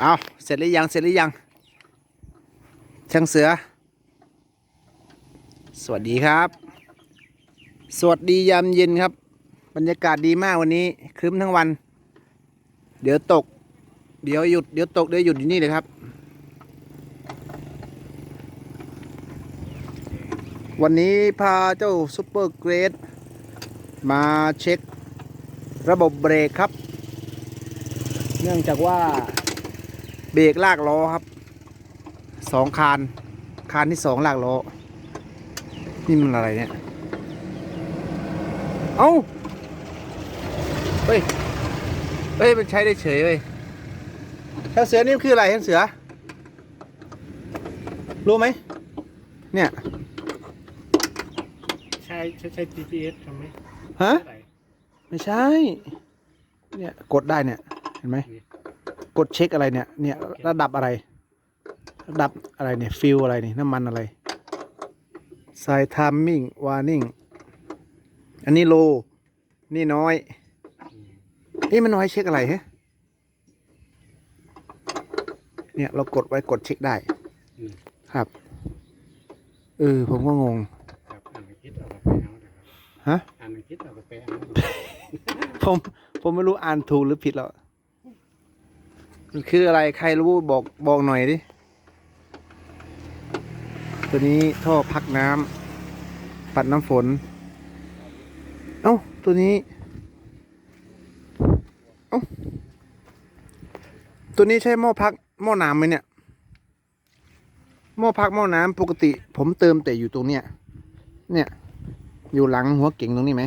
เอาเสร็จหรือยัง เสร็จหรือยัง ช่างเสือ สวัสดีครับ สวัสดียามเย็นครับ บรรยากาศดีมากวันนี้ครึ้มทั้งวัน เดี๋ยวตก เดี๋ยวหยุด เดี๋ยวตก เดี๋ยวหยุดอยู่นี่เลยครับ วันนี้พาเจ้าซูเปอร์เกรดมาเช็ค ระบบเบรกครับ เนื่องจากว่า เบรกลากล้อครับสองคานคานที่สองลากล้อ นี่มันอะไรเนี่ย เอ้า เฮ้ย เฮ้ย มันใช้ได้เฉยเว้ยช่างเสือนี่คืออะไรช่างเสือ รู้ไหม เนี่ย ใช่ใช่ใช่ GPS ทำไหมฮะเท่าไหร่ไม่ใช่ เนี่ย กดได้เนี่ย เห็นไหมนี่ กดเช็คอะไรเนี่ย เนี่ยระดับอะไร ระดับอะไรเนี่ยฟิลอะไรนี่น้ำมันอะไรไซทามมิ่งวาร์นิ่งอันนี้โล นี่น้อยนี่มันน้อยเช็คอะไรฮะเนี่ยเรากดไว้กดเช็คได้อืมครับเออผมก็งงครับอ่านไม่คิดเอาไปเอานะครับฮะอ่านไม่คิดเอาไปเอาผมผมไม่รู้อ่านถูกหรือผิดแล้ว มันคืออะไรใครรู้บอกบอกหน่อยดิ ตัวนี้ท่อพักน้ำปัดน้ำฝน เอ้า ตัวนี้ เอ้า ตัวนี้ใช่หม้อพักหม้อน้ำไหมเนี่ย หม้อพักหม้อน้ำปกติ ผมเติมแต่อยู่ตรงเนี้ย เนี่ยอยู่หลังหัวเก่งตรงนี้ไหม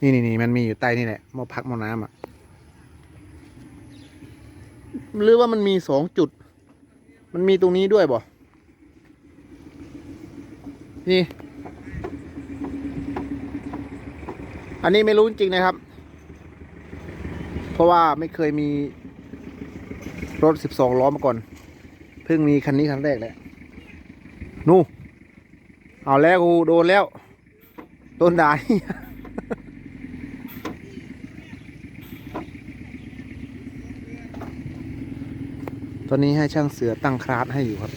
นี่นี่นี่มันมีอยู่ใต้นี่แหละหม้อพักหม้อน้ำอะ หรือว่ามันมีสองจุด มันมีตรงนี้ด้วยบ่ นี่ อันนี้ไม่รู้จริงนะครับ เพราะว่าไม่เคยมีรถสิบสองล้อมาก่อน เพิ่งมีคันนี้คันแรกแหละ นู่ เอาแล้วกูโดนแล้ว โดนด่า ต อนนี้ให้ช่างเสือตั้งคลาสให้อยู่ครับ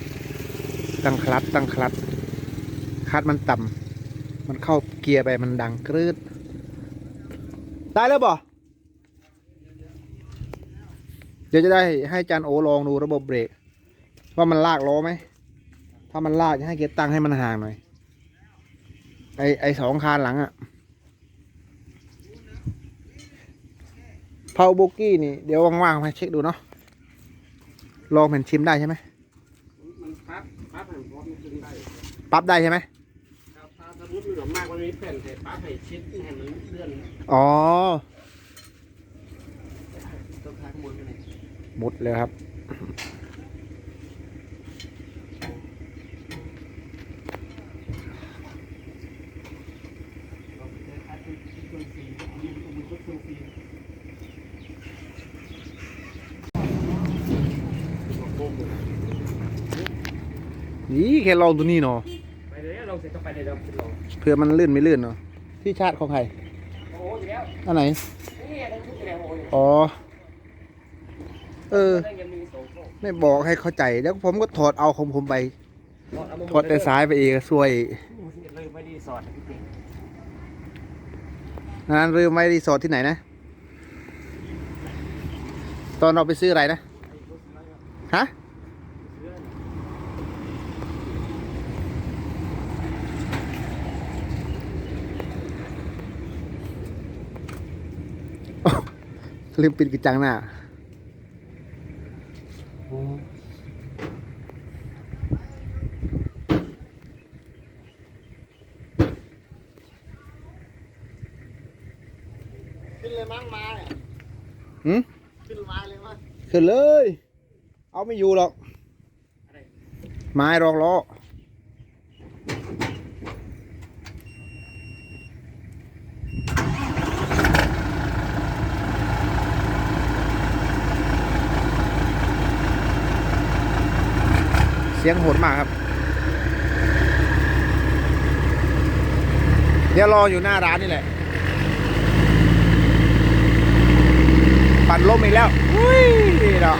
ตั้งคลัดตั้งคลัดคลัดมันต่ำมันเข้าเกียร์ไปมันดังกรืดได้แล้วบ่เดี๋ยวจะได้ให้จานโอลองดูระบบเบรกว่ามันลากล้อไหมถ้ามันลากจะให้เกียร์ตั้งให้มันห่างหน่อย ไอไอสองคานหลังอะเพาโบกี้นี่เดี๋ยวว่างๆมาเช็คดูเนาะ ลองแผ่นชิมได้ใช่ไหมมันปั๊บปั๊บให้พร้อมมันขึ้นได้ปรับได้ใช่ไหมครับถ้าสมมติมันหลวมมากมันมีแผ่นแต่ปั๊บให้ชิดให้มันเลื่อนอ๋อต้องทางข้างบนกันเลยหมดเลยครับ เราไปเจอคัดเป็นเครื่องฟรีมีมันก็เครื่องฟรี นี่แค่ลองตัวนี้เนาะไปเลยเราเสร็จก็ไปเลยเราขึ้นลงเผื่อมันลื่นไม่ลื่นเนาะที่ชาร์จของใครโอ้โหอยู่แล้วอันไหนนี่ทั้งชุดอยู่แล้วโอ้ยอ๋อเออนั่นยังมีสองโซ่ไม่บอกให้เข้าใจแล้วผมก็ถอดเอาของผมไปถอดแต่ซ้ายไปเองซวยเลยไม่ได้สอดพี่เก่งงานเรือไม่รีสอร์ทที่ไหนนะ ตอนเราไปซื้ออะไรนะ ฮะ ลืมปิดกระจังหน้าขึ้นเลยมั้งมาเนี่ยหืมขึ้นมาเลยมั้งขึ้นเลย เอาไม่อยู่หรอกอะไรไม้รองล้อ สียงโหดมากครับ เดี๋ยวรออยู่หน้าร้านนี่แหละ ปั่นล้มอีกแล้วอุ้ยเนาะ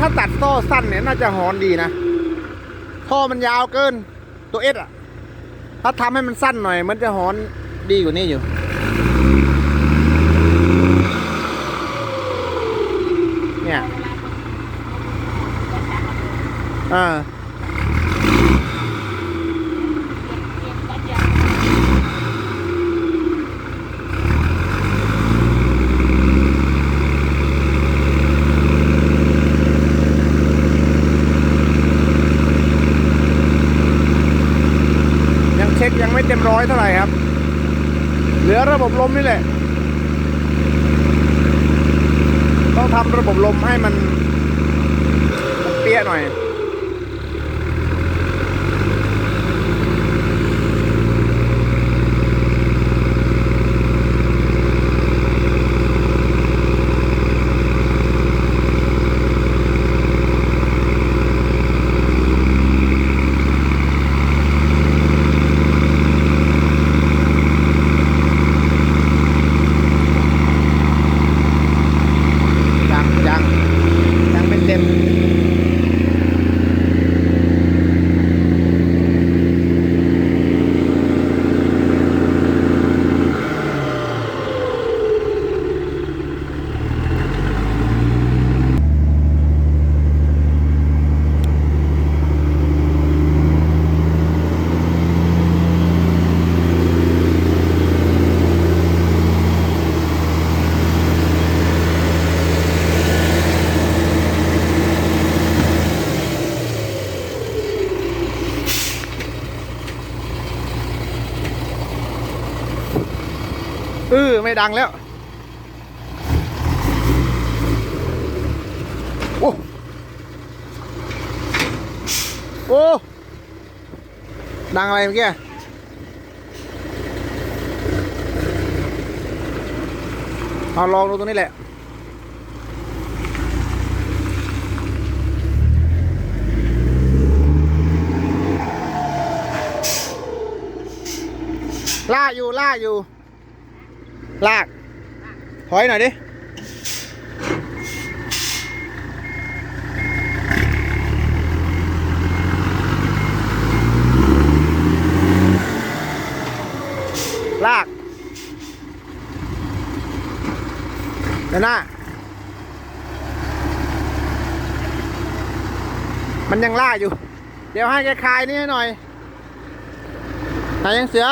ถ้าตัดโซ่สั้นเนี่ยน่าจะหอนดีนะ ท่อมันยาวเกินตัวเอสอะ ถ้าทำให้มันสั้นหน่อย มันจะหอนดีกว่านี้อยู่เนี่ยอ่า ยังเช็คยังไม่เต็มร้อยเท่าไหร่ครับ เหลือ ระบบลมนี่แหละ ต้องทำระบบลมให้มันเปี้ยหน่อย ยังยังยังไม่เต็ม เออไม่ ดังแล้วโอ้โอ้ดังอะไรเมื่อกี้เอาลองดูตรงนี้แหละล่าอยู่ล่าอยู่ ลาก ถอยหน่อยดิ ลากเดี๋ยวหน้า มันยังล่ากอยู่ เดี๋ยวให้แกคลายนี่ให้หน่อย ไหนยังเสือ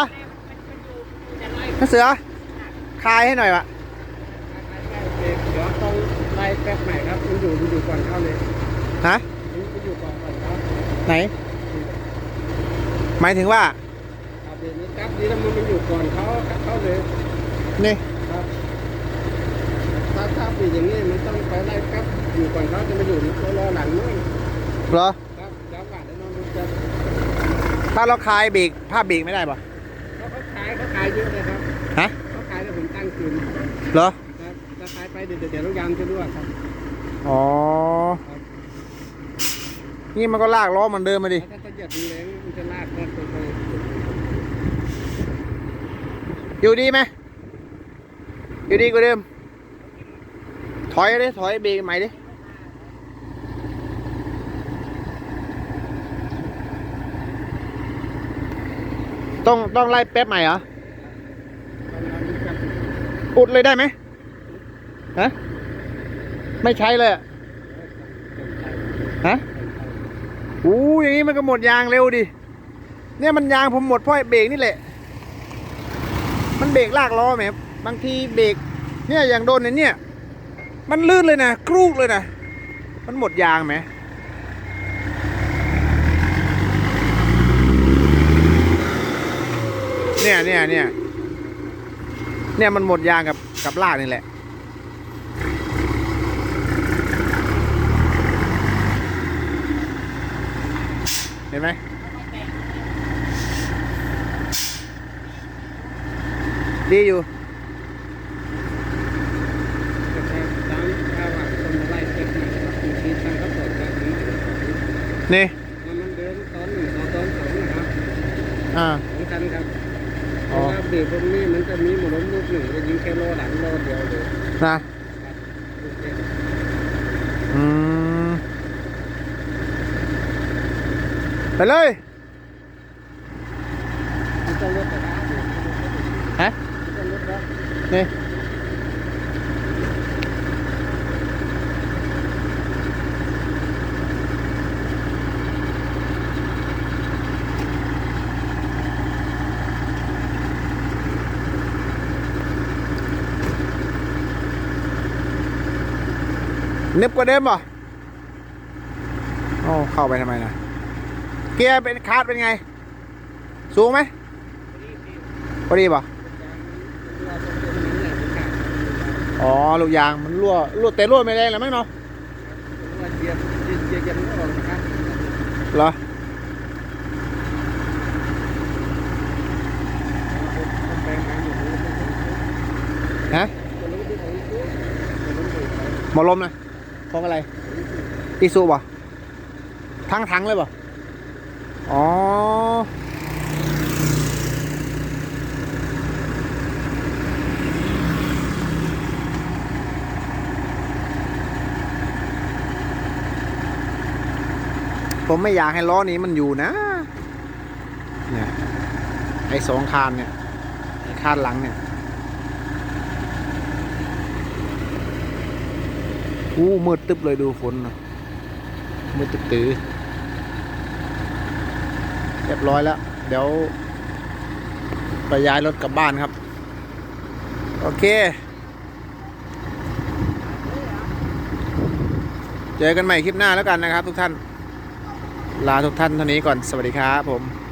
ยังเสือ คลายให้หน่อยวะเดี๋ยวต้องไล่แป๊บใหม่ครับมันอยู่มันอยู่ก่อนเข้าเลยฮะมันอยู่ก่อนก่อนเข้าไหน หมายถึงว่าครับเดี๋ยวนี้ครับนี่ถ้ามันมันอยู่ก่อนเขาเข้าเลยนี่ครับถ้าถ้าปีอย่างนี้มันต้องไปไล่แป๊บอยู่ก่อนเขาจะมาอยู่ตัวรอหลังนู้นเหรอครับจังหวะแล้วน้องมันจะถ้าเราคลายเบรกผ้าเบรกไม่ได้ปะเขาเขาขายเขาขายเยอะเลยครับฮะ เขาขายแล้วผมตั้งคืนเหรอครับถ้าขายไปเดี๋ยวเดี๋ยวลูกยางจะรั่วครับ อ๋อ นี่มันก็ลากล้อเหมือนเดิมมาดิถ้าถ้าเหยียบแรงมันจะลากแรงไปไปอยู่ดีไหมอยู่ดีกว่าเดิม ถอยดิถอยเบรกใหม่ดิต้องต้องไล่แป๊บใหม่เหรอ อุดเลยได้ไหมฮะไม่ใช้เลยอะฮะอู้อย่างนี้มันก็หมดยางเร็วดิเนี่ยมันยางผมหมดเพราะเบรกนี่แหละ มันเบรกลากล้อแหมบางทีเบรกเนี่ยอย่างโดนในเนี่ย มันลื่นเลยนะกรูกเลยนะมันหมดยางไหมเนี่ยเนี่ยเนี่ย เนี่ยมันหมดยางกับกับลากนี่แหละ เห็นไหมดีอยู่แต่ถ้าตามถ้าว่าคนมาไล่เก็บมาครับบางทีทางเขาเปิดแบบนี้นี่มันมันเดินตอนหนึ่งตอนตอนสองนะครับอ่าสำคัญครับ นี่ตรงนี้มันจะมีหมุนลูกหนึ่งจะยิงแค่รอหลังรอเดียวเลยนะอืมไปเลย เนึบกว่าเดิมป่ะโอ้เข้าไปทำไมนะเกียร์เป็นคาร์ดเป็นไง สูงไหมพอดีป่ะอ๋อลูกยางมันรั่วรั่วแต่รั่วไม่แรงแล้วมั้งเนาะเหรอฮะหมอลมนะ ของอะไรอีซูป่ะทั้งทั้งเลยป่ะอ๋อผมไม่อยากให้ล้อนี้มันอยู่นะ เนี่ย ไอ้สองคานเนี่ยไอ้คานหลังเนี่ย อู้มืดตึ๊บเลยดูฝนนะมืดตึ๊บตื้อเรียบร้อยแล้ว เดี๋ยวไปย้ายรถกลับบ้านครับ โอเค เจอกันใหม่คลิปหน้าแล้วกันนะครับทุกท่าน ลาทุกท่านเท่านี้ก่อนสวัสดีครับผม